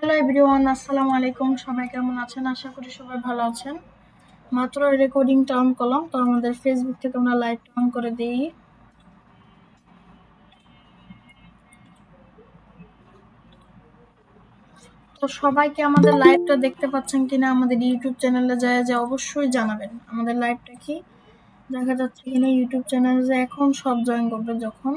Hello everyone আসসালামু আলাইকুম সবাই কেমন আছেন? আশা করি সবাই ভালো আছেন। মাত্র রেকর্ডিংটা অন করলাম, তো আমাদের ফেসবুক থেকে আমরা লাইভটা অন করে দিই। তো সবাইকে আমাদের লাইভটা দেখতে পাচ্ছেন কিনা আমাদের ইউটিউব চ্যানেলে যায় যে অবশ্যই জানাবেন। আমাদের লাইভটা কি? দেখা যাচ্ছে কিনা ইউটিউব চ্যানেলে যে এখন সব জয়েন করবে যখন।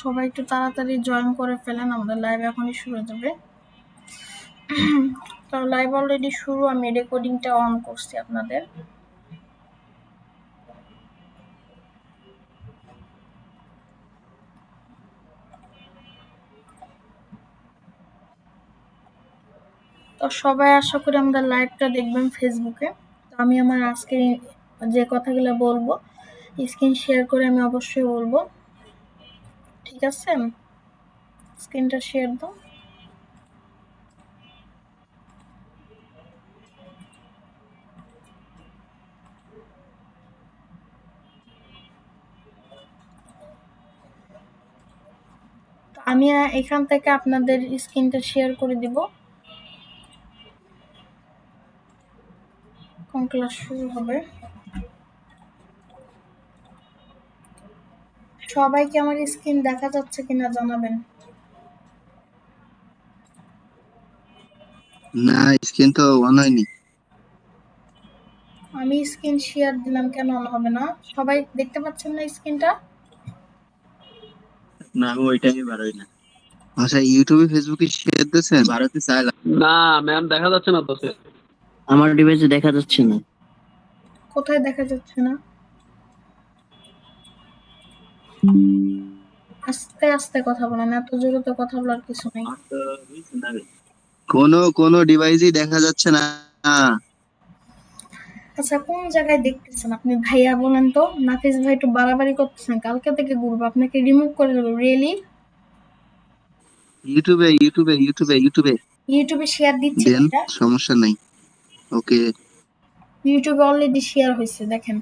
সবাই একটু তাড়াতাড়ি জয়েন করে ফেলেন, আমাদের লাইভ এখনই শুরু হয়ে যাবে। তো লাইভ অলরেডি শুরু, আমি রেকর্ডিংটা অন করছি আপনাদের। তো সবাই আশা করি আমাদের লাইভটা দেখবেন ফেসবুকে তো আমি আমার আজকে যে কথাগুলো বলব স্ক্রিন শেয়ার করে আমি অবশ্যই বলব। ঠিক আছে? স্ক্রিনটা শেয়ার দাও। আমি এখান থেকে আপনাদের স্ক্রিনটা শেয়ার করে দিব। কোন ক্লাস শুরু হবে? সবাইকে আমার স্ক্রিন দেখা যাচ্ছে কিনা জানাবেন। না স্ক্রিন তো অন হয়নি। আমি স্ক্রিন শেয়ার দিলাম কেন অন হবে না? সবাই দেখতে পাচ্ছেন না স্ক্রিনটা না আমি ওইটাই বারোই না। আচ্ছা ইউটিউবে ফেসবুকে শেয়ার দিয়েছেন ভারতে চাইলাম না। ম্যাম দেখা যাচ্ছে না তো। আমার ডিভাইসে দেখা যাচ্ছে না। কোথায় দেখা যাচ্ছে না? আস্তে আস্তে কথা বলেন এত জোরে তো কথা বলার কিছু নেই। কোন কোন ডিভাইসই দেখা যাচ্ছে না। আচ্ছা কোন জায়গায় দেখতেছেন আপনি? ভাইয়া বলেন তো। নাফিস ভাই একটু বাড়াবাড়ি করতেছেন কালকে থেকে ঘুরবো। আপনাকে রিমুভ করে দেবো রিয়েলি ইউটিউবে ইউটিউবে ইউটিউবে ইউটিউবে ইউটিউবে শেয়ার দিচ্ছি সমস্যা নাই। ওকে ইউটিউবে অলরেডি শেয়ার হয়েছে দেখেন।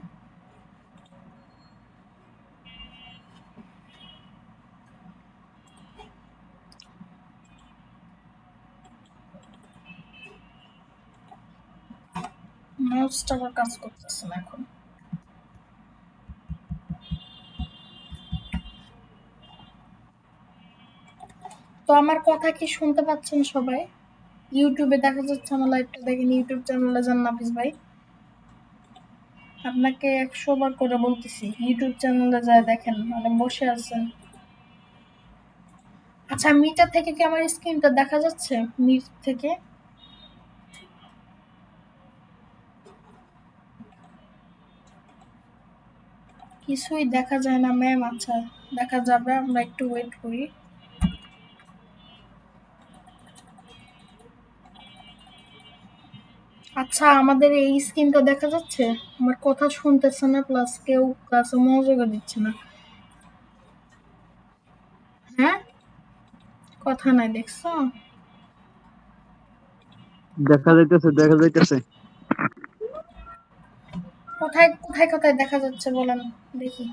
মাউসটা কাজ করতেছে না এখন। তো আমার কথা কি শুনতে পাচ্ছেন সবাই? ইউটিউবে দেখা যাচ্ছে আমার লাইভটা দেখেন, ইউটিউব চ্যানেলে যান নাফিস ভাই। আপনাকে একশো বার করে বলতেছি, ইউটিউব চ্যানেলে যায় দেখেন মানে বসে আছেন। আচ্ছা মিটার থেকে কি আমার স্ক্রিনটা দেখা যাচ্ছে? মিট থেকে? কিছুই দেখা যায় না ম্যাম আচ্ছা দেখা যাবে, আমরা একটু ওয়েট করি। আচ্ছা আমাদের এই স্ক্রিনটা দেখা যাচ্ছে? আমার কথা শুনতেছে না প্লাস কেউ ক্লাসে মনোযোগ দিচ্ছে না। হ্যাঁ? কথা নাই, দেখছ? দেখা যাইতেছে দেখা যাইতেছে। কোথায় কোথায় কোথায় দেখা যাচ্ছে বলেন দেখি।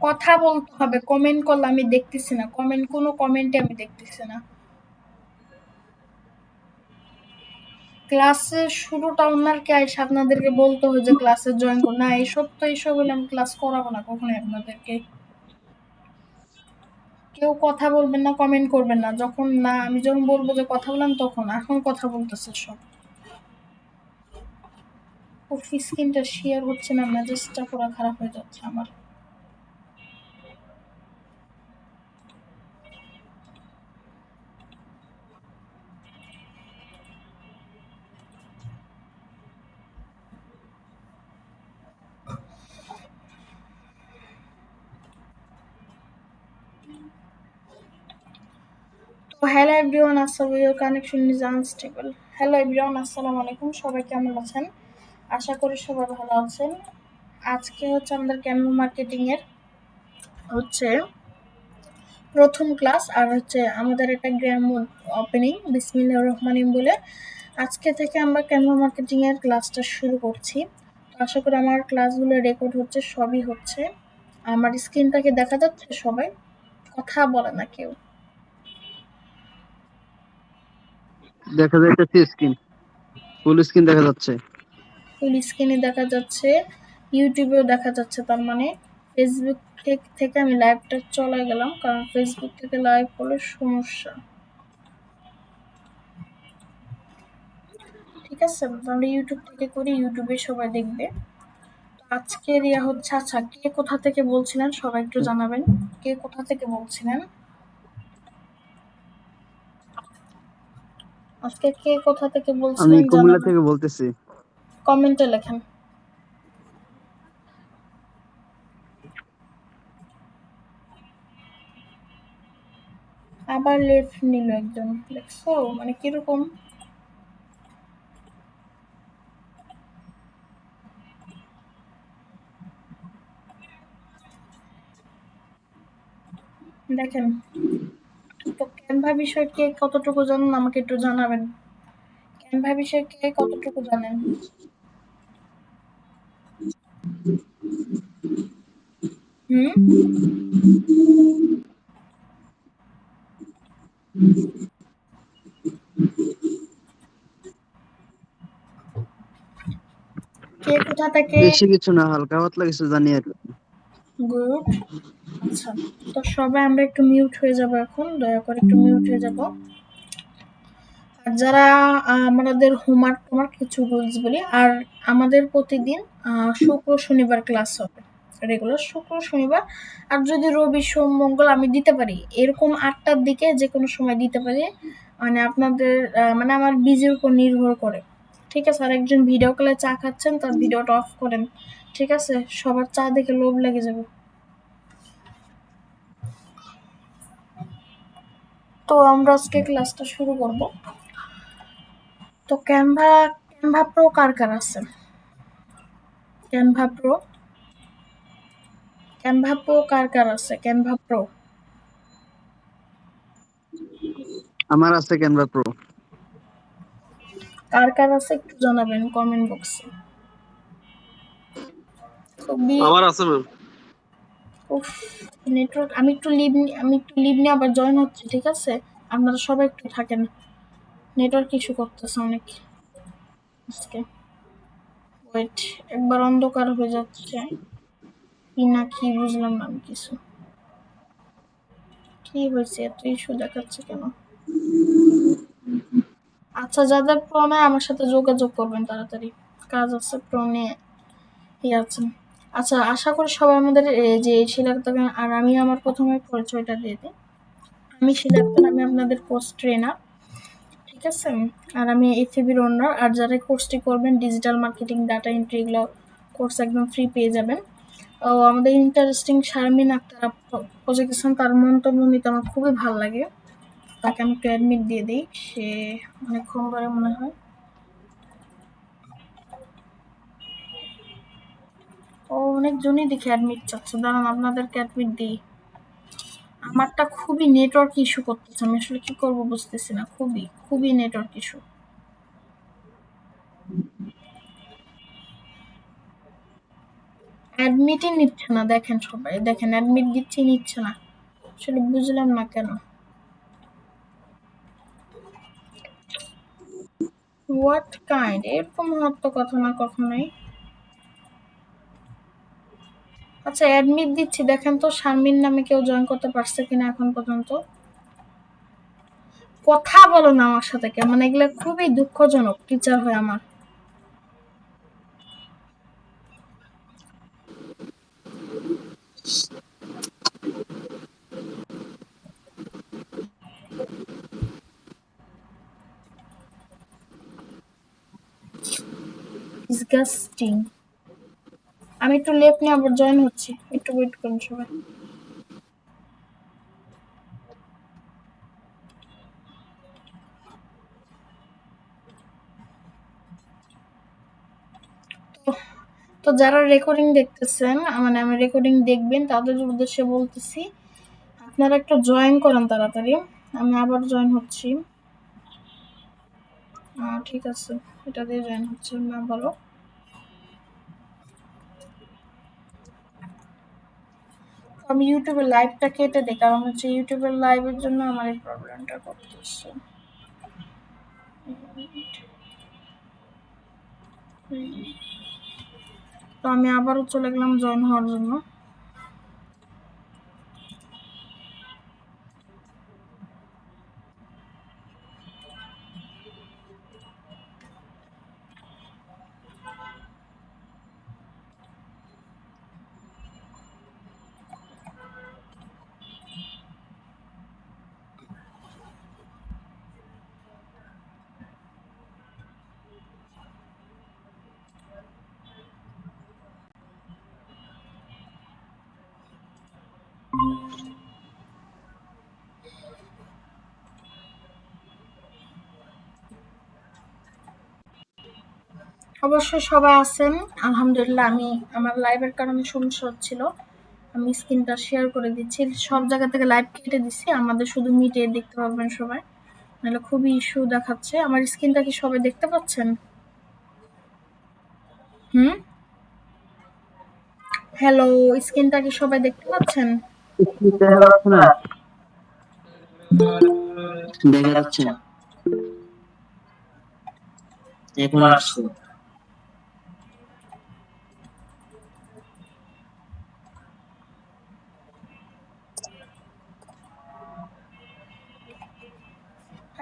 কথা বলতে হবে কমেন্ট করলে আমি দেখতেছি না। কমেন্ট কোনো কমেন্টে আমি দেখতেছি না। ক্লাসের শুরুটা ওনারকে আইসা আপনাদেরকে বলতে হয় যে ক্লাসে জয়েন করুন। না এইসব তো এইসব হলে আমি ক্লাস করাবো না কখনোই আপনাদেরকে। কেউ কথা বলবেন না কমেন্ট করবেন না। যখন না, আমি যখন বলব যে কথা বলেন তখন এখন কথা বলতেছে সব। অফিস স্ক্রিনটা শেয়ার হচ্ছে না, মেজাজটা পুরো খারাপ হয়ে যাচ্ছে আমার। হ্যালো এভরিওয়ান আসসালামু your connection is unstable hello everyone আসসালামু আলাইকুম। সবাই কেমন আছেন? আশা করি সবাই ভালো আছেন। আজকে হচ্ছে আমাদের ক্যাম্পো মার্কেটিং এর? হচ্ছে প্রথম ক্লাস আর হচ্ছে আমাদের একটা গ্র্যাম ওপেনিং বিসমিল্লাহ রহমানিম বলে। আজকে থেকে আমরা ক্যাম্পো মার্কেটিং এর ক্লাসটা শুরু করছি। আশা করি আমার ক্লাসগুলো রেকর্ড হচ্ছে, সবই হচ্ছে। আমার স্ক্রিনটাকে দেখা যাচ্ছে সবাই, কথা বলে না কেউ। দেখা যাইতেছে স্ক্রিন ফুল স্ক্রিন দেখা যাচ্ছে। ফুল স্ক্রিনে দেখা যাচ্ছে ইউটিউবেও দেখা যাচ্ছে তার মানে। ফেসবুক থেকে- আমি লাইভটা চলে গেলাম কারণ ফেসবুক থেকে লাইভ হলে সমস্যা। ঠিক আছে আমরা ইউটিউব থেকে করি ইউটিউবে সবাই দেখবে। আজকের ইয়া হচ্ছে আচ্ছা কে কোথা থেকে বলছিলেন সবাই একটু জানাবেন। কে কোথা থেকে বলছিলেন? আজকে কে কোথা থেকে আমি বলছিলেন কুমিল্লা জানাবেন? থেকে বলতেছি। কমেন্টে লেখেন। আবার লেফট নিল একজন। দেখছ? মানে কীরকম? দেখেন, তো ক্যানভা বিষয়ে কে কতটুকু জানেন? আমাকে একটু জানাবেন। ক্যানভা বিষয়ে কে কতটুকু জানেন? হুম। কে কোথা থেকে? বেশি কিছু না হালকা পাতলা কিছু জানি আর গুড। আচ্ছা তো সবাই আমরা একটু মিউট হয়ে যাব এখন। দয়া করে একটু মিউট হয়ে যাব। আর যারা আমাদের হোমওয়ার্ক তোমার কিছু রুলস বলি আর আমাদের প্রতিদিন শুক্র শনিবার ক্লাস হবে। রেগুলার শুক্র, শনিবার। আর যদি রবি, সোম, মঙ্গল আমি দিতে পারি, এরকম আটটার দিকে যে কোনো সময় দিতে পারি। মানে আপনাদের মানে আমার বিজির উপর নির্ভর করে। ঠিক আছে? আর একজন ভিডিও কলে চা খাচ্ছেন, তার ভিডিওটা অফ করেন। ঠিক আছে? সবার চা দেখে লোভ লেগে যাবে। তো আমরা আজকে ক্লাসটা শুরু করব। তো ক্যানভা ক্যানভা প্রো কার কার আছে? ক্যানভা প্রো ক্যানভা প্রো কার কার আছে? ক্যানভা প্রো আমার আছে ক্যানভা প্রো কার কার আছে একটু জানাবেন কমেন্ট বক্সে আমার আছে ম্যাম উফ নেটওয়ার্ক আমি একটু লিভ আমি একটু লিভ নিয়ে আবার জয়েন হচ্ছি ঠিক আছে? আপনারা সবাই একটু থাকেন। নেটওয়ার্ক ইস্যু করতেছে অনেক। আজকে। ওয়েট একবার অন্ধকার হয়ে যাচ্ছে। কি না কি বুঝলাম না আমি কিছু। কি হয়েছে? এত ইস্যু দেখাচ্ছে কেন? আচ্ছা যাদের প্রণয় আমার সাথে যোগাযোগ করবেন তাড়াতাড়ি। কাজ আছে প্রণে ইয়ে আছেন আচ্ছা আশা করি সবাই আমাদের যে শিলা আক্তার আর আমি আমার প্রথমে পরিচয়টা দিয়ে দিই। আমি শিলা আক্তার আমি আপনাদের কোর্স ট্রেনার ঠিক আছে? আর আমি এফএবির ওনার আর যারা কোর্সটি করবেন ডিজিটাল মার্কেটিং ডাটা এন্ট্রি এগুলো কোর্স একদম ফ্রি পেয়ে যাবেন। ও, আমাদের ইন্টারেস্টিং শারমিন আক্তার প্রজেক্টেশন তার মন্তব্য নিতে আমার খুবই ভালো লাগে। তাকে আমি একটু অ্যাডমিট দিয়ে দিই, সে অনেক অনেকক্ষণ ধরে মনে হয়। ও অনেক অনেকজনই দেখে অ্যাডমিট চাচ্ছে। দাঁড়ান আপনাদেরকে অ্যাডমিট দিই। আমারটা খুবই নেটওয়ার্ক ইস্যু করতেছে, আমি আসলে কি করব বুঝতেছি না। খুবই খুবই নেটওয়ার্ক ইস্যু অ্যাডমিটই নিচ্ছে না, দেখেন সবাই। দেখেন অ্যাডমিট দিচ্ছি, নিচ্ছে না। আসলে বুঝলাম না কেন। হোয়াট কাইন্ড এরকম হওয়ার তো কথা না কখনোই। আচ্ছা অ্যাডমিট দিচ্ছি। দেখেন তো, শারমিন নামে কেউ জয়েন করতে পারছে কিনা এখন পর্যন্ত। কথা বলো না আমার সাথে মানে এগুলো খুবই দুঃখজনক টিচার হয় আমার। ডিসগাস্টিং আমি একটু লেফট নিয়ে আবার জয়েন হচ্ছি। একটু ওয়েট করুন সবাই। তো যারা রেকর্ডিং দেখতেছেন মানে আমি রেকর্ডিং দেখবেন, তাদের উদ্দেশ্যে বলতেছি, আপনারা একটা জয়েন করেন তাড়াতাড়ি। আমি আবার জয়েন হচ্ছি। ঠিক আছে। এটা দিয়ে জয়েন হচ্ছে না, ভালো। আমি ইউটিউবের লাইভটা কেটে দেখ কারণ হচ্ছে ইউটিউবের লাইভের জন্য আমার এই প্রবলেমটা করতেছে। তো আমি আবারও চলে গেলাম জয়েন হওয়ার জন্য। অবশ্যই সবাই আছেন। আলহামদুলিল্লাহ, আমি আমার লাইভের কারণে সমস্যা হচ্ছিল। আমি স্ক্রিনটা শেয়ার করে দিচ্ছি। সব জায়গা থেকে লাইভ কেটে দিচ্ছি। আমাদের শুধু মিটে দেখতে পাবেন সবাই। নাহলে খুবই ইস্যু দেখাচ্ছে। আমার স্ক্রিনটা কি সবাই দেখতে পাচ্ছেন? হুম? হ্যালো স্ক্রিনটা কি সবাই দেখতে পাচ্ছেন? দেখা যাচ্ছে এখন আসছে।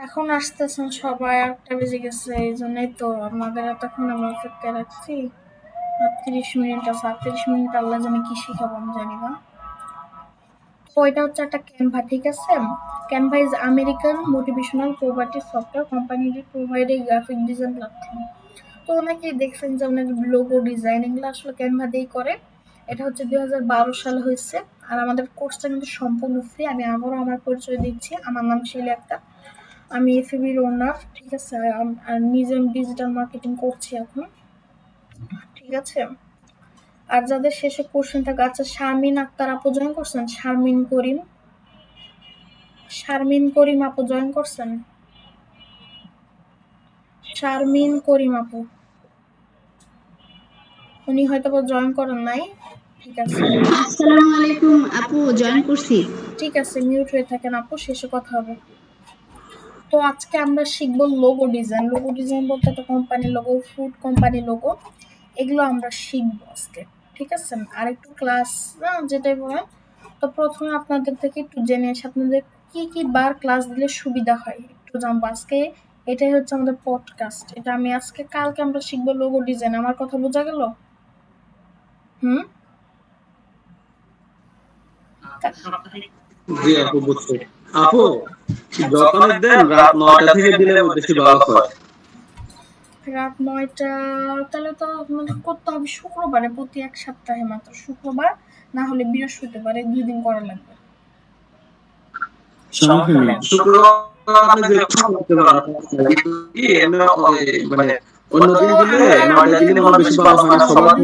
এখন আসতেছেন সবাই একটা বেজে গেছে এই জন্যই তো আপনাদের এতক্ষণ আমি অপেক্ষা রাখছি। আর তিরিশ মিনিট আছে আর তিরিশ মিনিট আল্লাহ জানে কি শিখাবো, আমি জানি না। তো এটা হচ্ছে একটা ক্যানভা ঠিক আছে? Canva is American motivational proprietary software কোম্পানিটি প্রোভাইড গ্রাফিক ডিজাইন প্ল্যাটফর্ম তো ওনাকে দেখছেন যে অনেক লোগো ডিজাইন এগুলো আসলে ক্যানভা দিয়েই করে। এটা হচ্ছে দুই হাজার বারো সালে হয়েছে, আর আমাদের কোর্সটা কিন্তু সম্পূর্ণ ফ্রি আমি আবারও আমার পরিচয় দিচ্ছি, আমার নাম শিলি একটা আমি এফবির ওনার ঠিক আছে? আর নিজে ডিজিটাল মার্কেটিং করছি এখন ঠিক আছে? আর যাদের শেষে কোশ্চেন থাকে আচ্ছা শারমিন আক্তার আপু জয়েন করছেন? শারমিন করিম। শারমিন করিম আপু জয়েন করছেন? শারমিন করিম আপু। উনি হয়তো জয়েন করেন নাই ঠিক আছে? আসসালামু আলাইকুম আপু জয়েন করছি। ঠিক আছে মিউট হয়ে থাকেন আপু শেষে কথা হবে। তো আজকে আমরা শিখব লোগো ডিজাইন লোগো ডিজাইন বলতে একটা কোম্পানির লোগো ফুড কোম্পানির লোগো এগুলো আমরা শিখব আজকে, ঠিক আছে? আর একটু ক্লাস যেটাই বলেন। তো প্রথমে আপনাদের থেকে একটু জেনে আসি, আপনাদের কি কি বার ক্লাস দিলে সুবিধা হয়? একটু জানব আজকে। এটাই হচ্ছে আমাদের পডকাস্ট এটা আমি আজকে, কালকে আমরা শিখব লোগো ডিজাইন আমার কথা বোঝা গেল? হুম? জি, আপু, বুঝছি। আপু যখন দেন রাত নয়টা থেকে দিলে বেশি ভালো হয়। রাত নয়টা তাহলে তো আমাদের করতে হবে শুক্রবারে প্রতি এক সপ্তাহে মাত্র শুক্রবার না হলে বৃহস্পতিবার দুই দিন করা লাগবে। শুক্রবার যে করতে মানে অন্য দিন দিলে দিলে বেশি ভালো হয় না সবার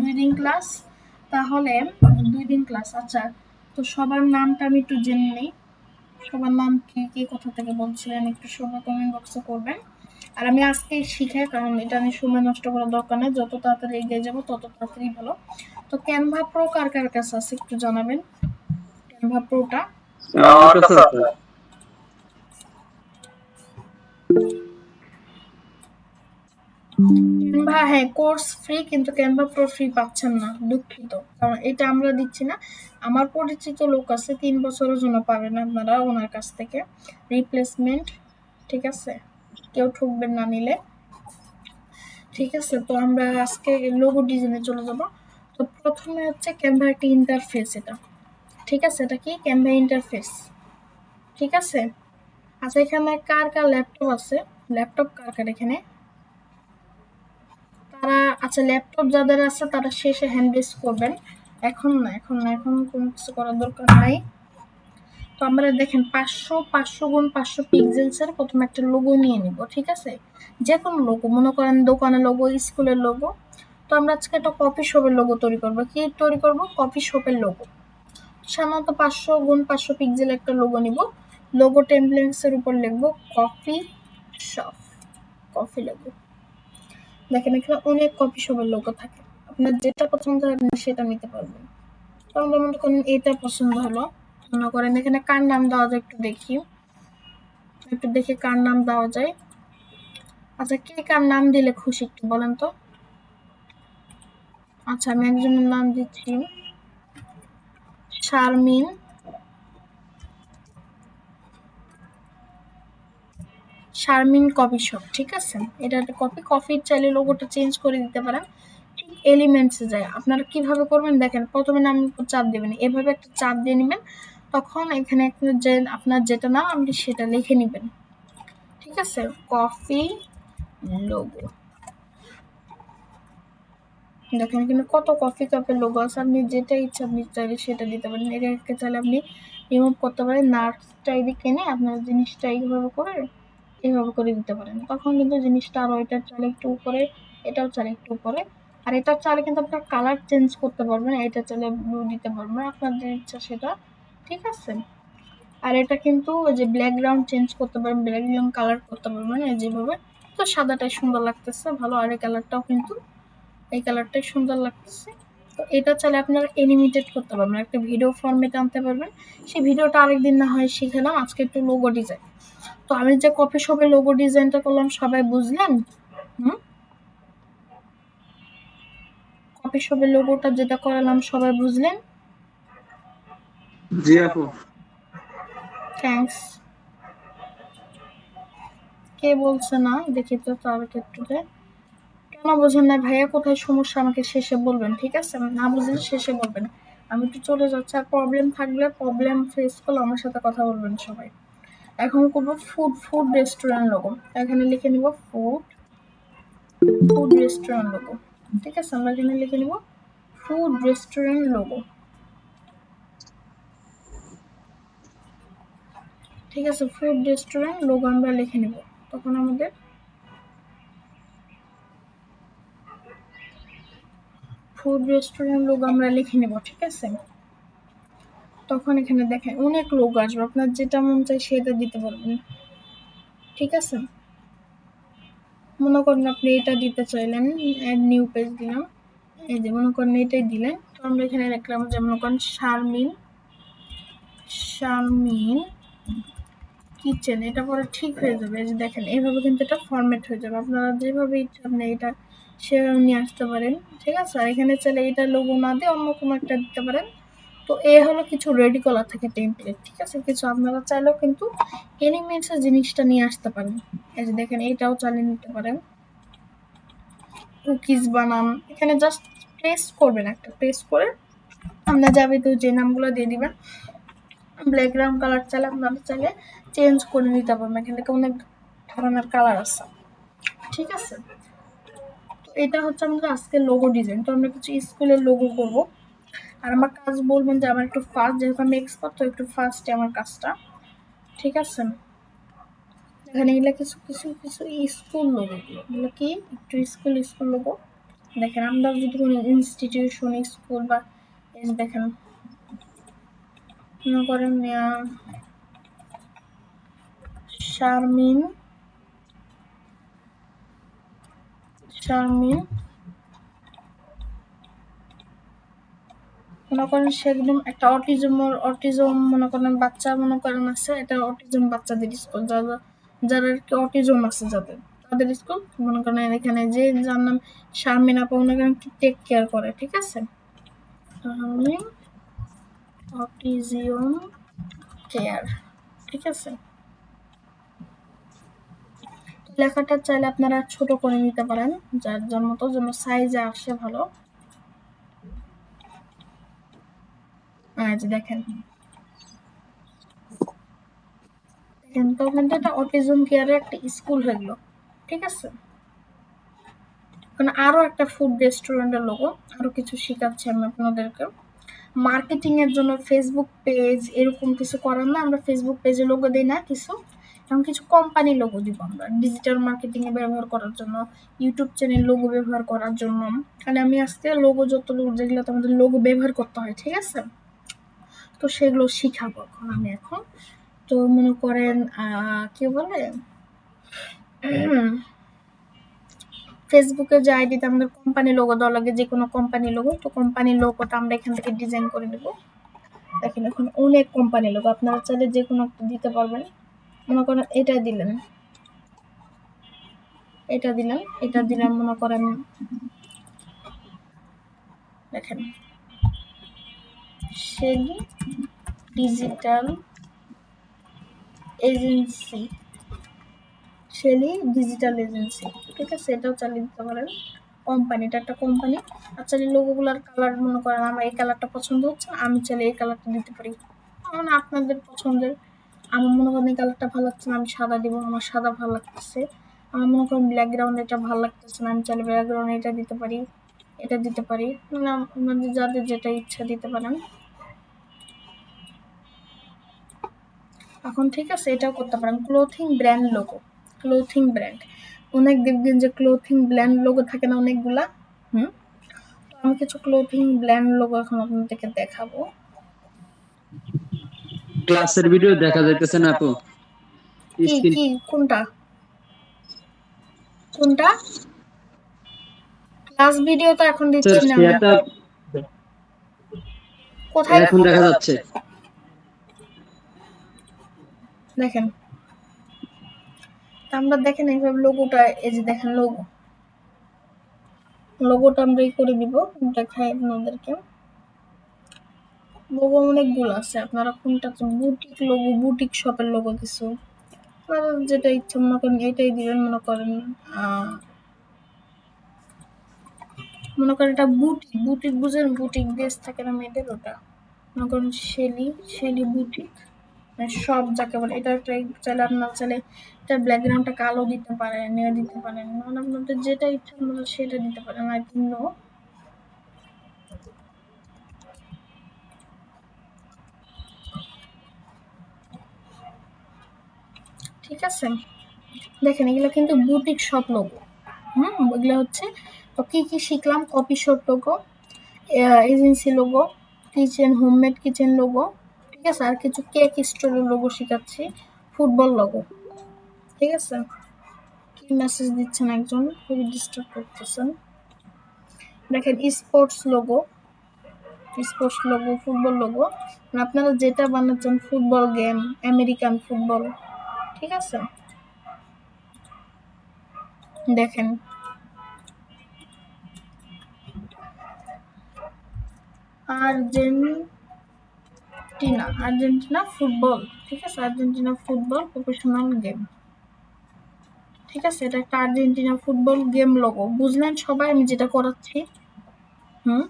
দুই দিন ক্লাস তাহলে দুই দিন ক্লাস আচ্ছা। তো সবার নামটা আমি একটু জেনে নিই। সবার নাম কি কি কোথা থেকে বলছিলেন একটু সময় কমেন্ট বক্সে করবেন। আর আমি আজকে শিখাই কারণ এটা নিয়ে সময় নষ্ট করার দরকার নেই যত তাড়াতাড়ি এগিয়ে যাব তত তাড়াতাড়ি ভালো। তো ক্যানভা প্রো কার কার কাছে আছে একটু জানাবেন? ক্যানভা প্রোটা ক্যানভা হ্যাঁ কোর্স ফ্রি কিন্তু ক্যানভা প্রো ফ্রি পাচ্ছেন না দুঃখিত। কারণ এটা আমরা দিচ্ছি না। আমার পরিচিত লোক আছে, তিন বছরের জন্য পাবেন আপনারা ওনার কাছ থেকে। রিপ্লেসমেন্ট ঠিক আছে? কেউ ঠকবেন না নিলে। ঠিক আছে, তো আমরা আজকে লোগো ডিজাইনে চলে যাব। তো প্রথমে হচ্ছে ক্যানভা একটা ইন্টারফেস এটা। ঠিক আছে, এটা কি? ক্যানভা ইন্টারফেস ঠিক আছে? আচ্ছা এখানে কার কার ল্যাপটপ আছে? ল্যাপটপ কার কার এখানে? তারা আচ্ছা ল্যাপটপ যাদের আছে তারা শেষে হ্যান্ড রেস করবেন। এখন না এখন না, এখন কোনো কিছু করার দরকার নাই। তো আমরা দেখেন পাঁচশো পাঁচশো গুণ পাঁচশো পিক্সেলসের প্রথমে একটা লোগো নিয়ে নিব, ঠিক আছে? যে কোনো লোগো মনে করেন দোকানের লোগো স্কুলের লোগো তো আমরা আজকে একটা কফি শপের লোগো তৈরি করব। কি তৈরি করব? কফি শপের লোগো সাধারণত পাঁচশো গুণ পাঁচশো পিক্সেল একটা লোগো নিব। লোগো টেমপ্লেটসের উপর লিখব কফি শপ কফি লোগো দেখেন এখানে অনেক কফি শপের লোগো থাকে। আপনার যেটা পছন্দ হয় আপনি সেটা নিতে পারবেন। তো আমাদের মনে করেন এটা পছন্দ হলো, মনে করেন এখানে কার নাম দেওয়া যায় একটু দেখি। একটু দেখে কার নাম দেওয়া যায়। আচ্ছা কে কার নাম দিলে খুশি একটু বলেন তো? আচ্ছা আমি একজনের নাম দিচ্ছি। শারমিন। শারমিন কফি শপ, ঠিক আছে? এটা কফি, কফির চাইলে লোগোটা চেঞ্জ করে দিতে পারেন। এলিমেন্টসে যায়। আপনারা কীভাবে করবেন? দেখেন, প্রথমে নাম চাপ দেবেন এভাবে একটা চাপ দিয়ে নেবেন, তখন এখানে যে আপনার যেটা নাম, আপনি সেটা লিখে নেবেন। ঠিক আছে? Coffee logo. দেখেন, এখানে কত কফি কাপের লোগো আছে। আপনি যেটা ইচ্ছা, আপনি চাইলে সেটা দিতে পারেন। এটাকে চাইলে আপনি রিমুভ করতে পারেন, নার্সটা এদিকে এনে আপনার জিনিসটা এইভাবে করে এইভাবে করে দিতে পারেন। তখন কিন্তু জিনিসটা আরও এটা চালে একটু উপরে, এটাও চালে একটু উপরে আর এটা চালে কিন্তু আপনার কালার চেঞ্জ করতে পারবেন, এটা চালে ব্লু দিতে পারবেন, আপনার যে ইচ্ছা সেটা, ঠিক আছে? আর এটা কিন্তু ওই যে ব্যাকগ্রাউন্ড চেঞ্জ করতে পারবেন ব্যাকগ্রাউন্ড কালার করতে পারবেন, এই যেভাবে। তো সাদাটাই সুন্দর লাগতেছে, ভালো, আর এই কালারটাও কিন্তু, এই কালারটাই সুন্দর লাগতেছে। তো এটা চাইলে আপনারা এনিমেটেড করতে পারবেন, একটা ভিডিও ফর্মেটে আনতে পারবেন। সেই ভিডিওটা আরেকদিন না হয় শিখালাম, আজকে একটু লোগো ডিজাইন তো আমি যে কফি শপে লোগো ডিজাইনটা করলাম, সবাই বুঝলেন? হুম? কফি শপের লোগোটা যেটা করালাম সবাই বুঝলেন? জি আপু। থ্যাঙ্কস কে বলছে না? দেখি তো তার ক্ষেত্রে কেন বোঝেন না ভাইয়া কোথায় সমস্যা? আমাকে শেষে বলবেন ঠিক আছে? না বুঝলে শেষে বলবেন। আমি একটু চলে যাচ্ছি আর প্রবলেম থাকলে প্রবলেম ফেস করলে আমার সাথে কথা বলবেন সবাই। এখন করব ফুড ফুড রেস্টুরেন্ট লোগো এখানে লিখে নিব ফুড ফুড রেস্টুরেন্ট লোগো ঠিক আছে, আমরা এখানে লিখে নিব। ফুড রেস্টুরেন্ট লোগো ঠিক আছে ফুড রেস্টুরেন্ট লোগো আমরা লিখে নিব। তখন আমাদের ফুড রেস্টুরেন্ট লোগো আমরা লিখে নেব, ঠিক আছে? তখন এখানে দেখেন অনেক লোক আসবে। আপনার যেটা মন চায় সেটা দিতে পারবেন। ঠিক আছে? মনে করেন আপনি এটা দিতে চাইলেন অ্যাড নিউ পেজ দিলাম। এই যে মনে করেন এটাই দিলেন। তো আমরা এখানে রাখলাম যে মনে করেন শারমিন শারমিন কিচেন এটা পরে ঠিক হয়ে যাবে। যে দেখেন এইভাবে কিন্তু এটা ফরম্যাট হয়ে যাবে। আপনারা যেভাবে আপনি এটা সেভাবে নিয়ে আসতে পারেন, ঠিক আছে? আর এখানে চাইলে এটা লোগো না দিয়ে অন্য কোনো একটা দিতে পারেন। তো এ হলো কিছু রেডি করা থাকে টেমপ্লেট ঠিক আছে? কিছু আপনারা চাইলেও কিন্তু এনিমেটসের জিনিসটা নিয়ে আসতে পারেন। এই যে দেখেন এইটাও চালিয়ে নিতে পারেন। কুকিজ বানান, এখানে জাস্ট প্রেস করবেন একটা প্রেস করে আপনার যাবে তো যে নামগুলো দিয়ে দিবেন। ব্যাকগ্রাউন্ড কালার চাইলে আপনারা চাইলে চেঞ্জ করে নিতে পারবেন। এখান থেকে অনেক ধরনের কালার আছে, ঠিক আছে? এটা হচ্ছে আমাদের আজকের লোগো ডিজাইন তো আমরা কিছু স্কুলের লোগো করব। আর আমার কাজ বলবেন যে আমার একটু ফাস্ট যেহেতু আমি এক্সপার্ট তো একটু ফাস্টে আমার কাজটা। ঠিক আছে? এখানে এগুলো কিছু কিছু কিছু স্কুল লোগো এগুলো কি? একটু স্কুল স্কুল লোগো দেখেন, আমরা যদি কোনো ইনস্টিটিউশন স্কুল বা দেখেন, মনে করেন শারমিন শারমিন মনে করেন সে একদম একটা অটিজম অটিজম মনে করেন বাচ্চা মনে করেন আছে, এটা অটিজম বাচ্চাদের স্কুল যারা যারা আর কি অটিজম আছে যাদের। তাদের স্কুল মনে করেন এখানে যে যার নাম শারমিন আপা মনে করেন টেক কেয়ার করে, ঠিক আছে? শারমিন কেয়ার ঠিক আছে? লেখাটা চাইলে আপনারা ছোট করে নিতে পারেন, যার যার মতো যেন সাইজে আসে ভালো। যে দেখেন। দেখেন, তো এটা অটিজম কেয়ারের একটা স্কুল হয়ে গেলো ঠিক আছে? ওখানে আরও একটা ফুড রেস্টুরেন্টের লোগো, আরও কিছু আমি আপনাদেরকে। মার্কেটিং এর জন্য ফেসবুক পেজ এরকম কিছু করার না, আমরা ফেসবুক পেজে লোগো দিই না কিছু। এবং কিছু কোম্পানি লোগো দিব আমরা ডিজিটাল মার্কেটিং এ ব্যবহার করার জন্য ইউটিউব চ্যানেল লোগো ব্যবহার করার জন্য। মানে আমি আজকে লোগো যত যেগুলো আমাদের লোগো ব্যবহার করতে হয়, ঠিক আছে? তো সেগুলো শিখাবো এখন আমি এখন। তো মনে করেন কি বলে? উম, ফেসবুকের যে আইডিতে আমাদের কোম্পানি লোগো দেওয়া লাগে যে কোনো কোম্পানি লোগো তো কোম্পানি লোগোটা আমরা এখান থেকে ডিজাইন করে দেবো দেখেন এখন অনেক কোম্পানি লোগো আপনারা চাইলে যে কোনো দিতে পারবেন। মনে করেন এটা দিলেন। এটা দিলাম এটা দিলাম মনে করেন। দেখেন। Shelly digital agency Shelly digital agency ঠিক আছে, এটাও চালিয়ে দিতে পারেন। কোম্পানিটা একটা কোম্পানি আর চাইলে লোগোগুলার কালার মনে করেন, আমার এই কালারটা পছন্দ হচ্ছে, আমি চাইলে এই কালারটা দিতে পারি। মানে আপনাদের পছন্দের, আমার মনে করেন এই কালারটা ভালো লাগছে না, আমি সাদা দিব, আমার সাদা ভালো লাগতেছে। আমার মনে করেন ব্যাকগ্রাউন্ড এটা ভালো লাগতেছে না, আমি চাইলে ব্যাকগ্রাউন্ড এটা দিতে পারি, এটা দিতে পারি। মানে আপনাদের যাদের যেটা ইচ্ছা দিতে পারেন। এখন ঠিক আছে এটাও করতে পারেন। Clothing brand logo clothing brand অনেক দেখবেন যে ক্লোথিং ব্র্যান্ড লোগো থাকে না অনেকগুলা? হুম? তো আমি কিছু ক্লোথিং ব্র্যান্ড লোগো এখন আপনাদেরকে দেখাবো। ক্লাসের ভিডিও দেখা যাইতেছে না আপু? কি কোনটা? কোনটা? ক্লাস ভিডিও তো এখন দিচ্ছি না কোথায় এখন দেখা যাচ্ছে। দেখেন। আমরা দেখেন এইভাবে লোগোটা এই যে দেখেন লোগো লোগোটা আমরা করে দিব, দেখাই আপনাদেরকে। লোগো অনেকগুলো আছে, আপনারা কোনটা বুটিক লোগো বুটিক শপের লোগো কিছু। আপনারা যেটা ইচ্ছা মনে করেন এটাই দিবেন, মনে করেন মনে করেন এটা বুটিক বুটিক বুঝেন? বুটিক ড্রেস থাকে না মেয়েদের ওটা। মনে করেন শেলি শেলি বুটিক মানে সব যাকে বলে, এটা চাইলে আপনারা চাইলে এটা ব্যাকগ্রাউন্ডটা কালো দিতে পারেন নিয়ে দিতে পারেন মানে আপনাদের যেটা ইচ্ছা আপনারা সেটা দিতে পারেন, আর কিন্তু ঠিক আছে? দেখেন, এগুলো কিন্তু বুটিক শপ লোগো হুম? এগুলো হচ্ছে, তো কি কি শিখলাম? Coffee shop logo agency logo kitchen homemade kitchen logo আছে? আর কিছু কেক স্টোরের লোগো শেখাচ্ছি। ফুটবল লোগো ঠিক আছে? কি মেসেজ দিচ্ছেন একজন? খুবই ডিস্টার্ব করতেছেন দেখেন sports logo sports logo football logo আপনারা যেটা বানাচ্ছেন ফুটবল গেম আমেরিকান ফুটবল ঠিক আছে? দেখেন। আর্জেন্টিনা আর্জেন্টিনা আর্জেন্টিনা ফুটবল, ঠিক আছে? আর্জেন্টিনা ফুটবল প্রফেশনাল গেম ঠিক আছে? এটা একটা আর্জেন্টিনা ফুটবল গেম লোগো বুঝলেন সবাই? আমি যেটা করাচ্ছি, হুম?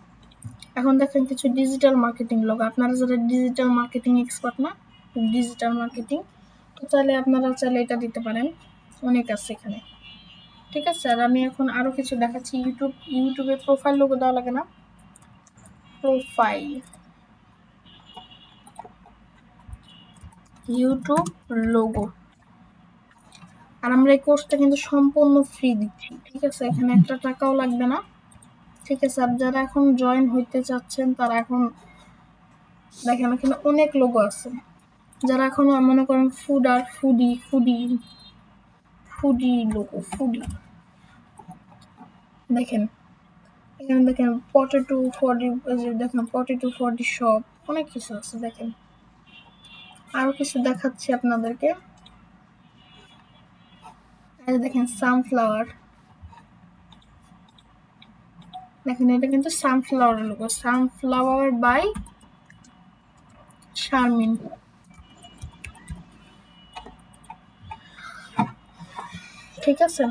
এখন দেখেন কিছু ডিজিটাল মার্কেটিং লোগো আপনারা যারা ডিজিটাল মার্কেটিং এক্সপার্ট না ডিজিটাল মার্কেটিং তো চাইলে আপনারা চাইলে এটা দিতে পারেন, অনেক আছে এখানে, ঠিক আছে? আর আমি এখন আরও কিছু দেখাচ্ছি, ইউটিউব, ইউটিউবে প্রোফাইল লোগো দেওয়া লাগে না প্রোফাইল ইউটিউব লোগো আর আমরা এই কোর্সটা কিন্তু সম্পূর্ণ ফ্রি দিচ্ছি, ঠিক আছে? এখানে একটা টাকাও লাগবে না। ঠিক আছে, আর যারা এখন জয়েন হইতে চাচ্ছেন, তারা এখন দেখেন, এখানে অনেক লোগো আছে। যারা এখন মনে করেন ফুড আর foodie foodie foodie logo foodie দেখেন, এখানে দেখেন পটেটো ফডি দেখেন পটেটো ফডি শপ অনেক কিছু আছে, দেখেন। আরও কিছু দেখাচ্ছি আপনাদেরকে। দেখেন সানফ্লাওয়ার দেখেন, এটা কিন্তু sunflower logo sunflower by Sharmin ঠিক আছে?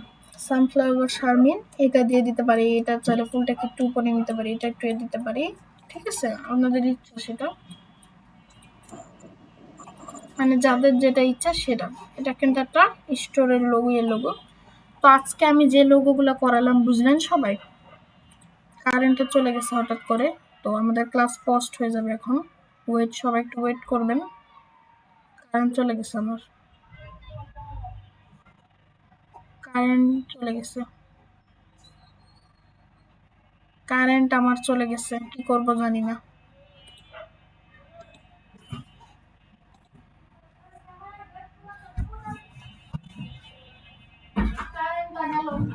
সানফ্লাওয়ার শারমিন এটা দিয়ে দিতে পারি। এটা চাইলে ফুলটাকে একটু উপরে নিতে পারি, এটা একটু দিতে পারি। ঠিক আছে? আপনাদের ইচ্ছা সেটা। মানে যাদের যেটা ইচ্ছা সেটা। এটা কিন্তু একটা স্টোরের লোগো এর লোগো তো আজকে আমি যে লোগোগুলো করালাম, বুঝলেন সবাই? কারেন্টে চলে গেছে হঠাৎ করে। তো আমাদের ক্লাস পোস্ট হয়ে যাবে এখন। ওয়েট সবাই একটু ওয়েট করবেন। কারেন্ট চলে গেছে আমার। কারেন্ট চলে গেছে। কারেন্ট আমার চলে গেছে। কি করব জানি না। Hello.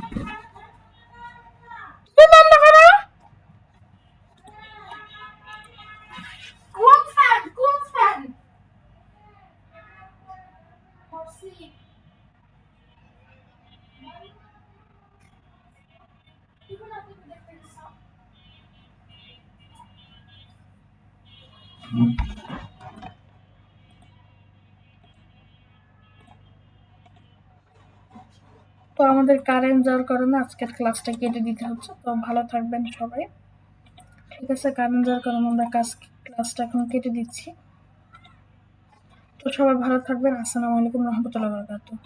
তো আমাদের কারেন্ট যাওয়ার কারণে আজকের ক্লাসটা কেটে দিতে হচ্ছে। তো ভালো থাকবেন সবাই। ঠিক আছে কারেন্ট যাওয়ার কারণে আমরা কাজ ক্লাসটা এখন কেটে দিচ্ছি। তো সবাই ভালো থাকবেন। আসসালামু আলাইকুম রহমতুল্লাহ বরকাতুহ।